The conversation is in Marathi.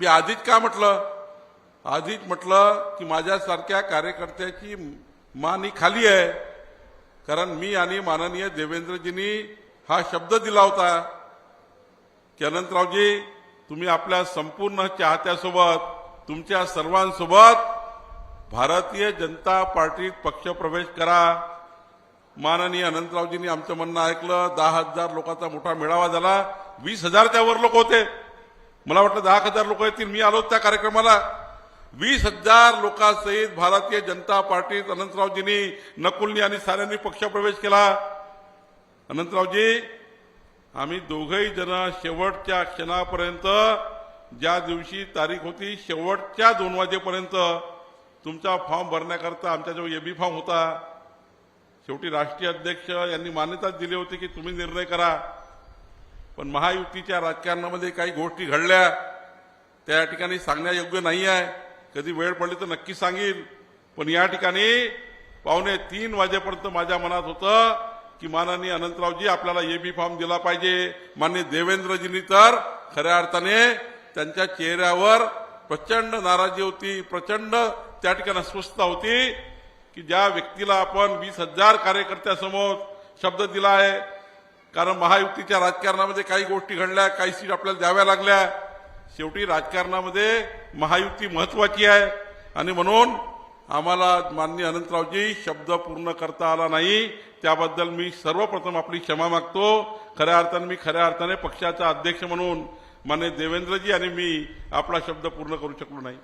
मी आधीच का म्हटलं? आधीच म्हटलं की माझ्यासारख्या कार्यकर्त्याची मान ही खाली आहे. कारण मी आणि माननीय देवेंद्रजींनी हा शब्द दिला होता. की अनंतरावजी तुम्ही आपल्या संपूर्ण चाहत्यासोबत तुमच्या सर्वांसोबत भारतीय जनता पार्टीत पक्षप्रवेश करा. माननीय अनंतरावजींनी आमचं म्हणणं ऐकलं. दहा हजार लोकांचा मोठा मेळावा झाला. वीस हजार त्यावर लोक होते. मला वाटलं दहा हजार लोक येतील. मी आलो त्या कार्यक्रमाला. वीस हजार लोकांसहित भारतीय जनता पार्टीत अनंतरावजींनी नकुलनी आणि साऱ्यांनी पक्षप्रवेश केला. अनंतरावजी आम्ही दोघही जण शेवटच्या क्षणापर्यंत ज्या दिवशी तारीख होती शेवटच्या दोन वाजेपर्यंत तुमचा फॉर्म भरण्याकरता आमच्याजवळ एबी फॉर्म होता. शेवटी राष्ट्रीय अध्यक्ष यांनी मान्यताच दिली होती की तुम्ही निर्णय करा. पण महायुतीच्या राजकारणामध्ये काही गोष्टी घडल्या. त्या ठिकाणी सांगण्यायोग्य नाही आहे कधी वेळ पडली तर नक्की सांगेल. पण या ठिकाणी पावणे तीन वाजेपर्यंत माझ्या मनात होतं की माननीय अनंतरावजी आपल्याला एबी फॉर्म दिला पाहिजे. माननीय देवेंद्रजींनी तर खऱ्या अर्थाने त्यांच्या चेहऱ्यावर प्रचंड नाराजी होती प्रचंड त्या ठिकाणी अस्वस्थता होती की ज्या व्यक्तीला आपण वीस हजार कार्यकर्त्यासमोर शब्द दिला आहे कारण महायुतीच्या राजकारणामध्ये काही गोष्टी घडल्या काही सीट आपल्याला द्याव्या लागल्या. शेवटी राजकारणामध्ये महायुती महत्वाची आहे. आणि म्हणून आम्हाला माननीय अनंतरावजी शब्द पूर्ण करता आला नाही. त्याबद्दल मी सर्वप्रथम आपली क्षमा मागतो. खऱ्या अर्थाने मी खऱ्या अर्थाने पक्षाचा अध्यक्ष म्हणून मान्य देवेंद्रजी आणि मी आपला शब्द पूर्ण करू शकलो नाही.